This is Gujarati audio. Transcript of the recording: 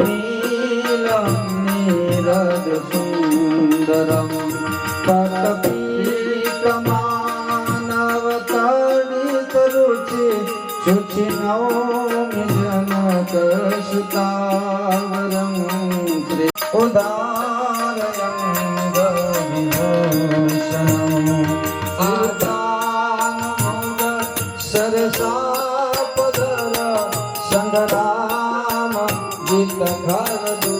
નીલ નીરદ સુંદરમ પટપીતમાનવતડિત રુચિ શુચિ નૌમિ જનક શ્રી ಕಾಣದು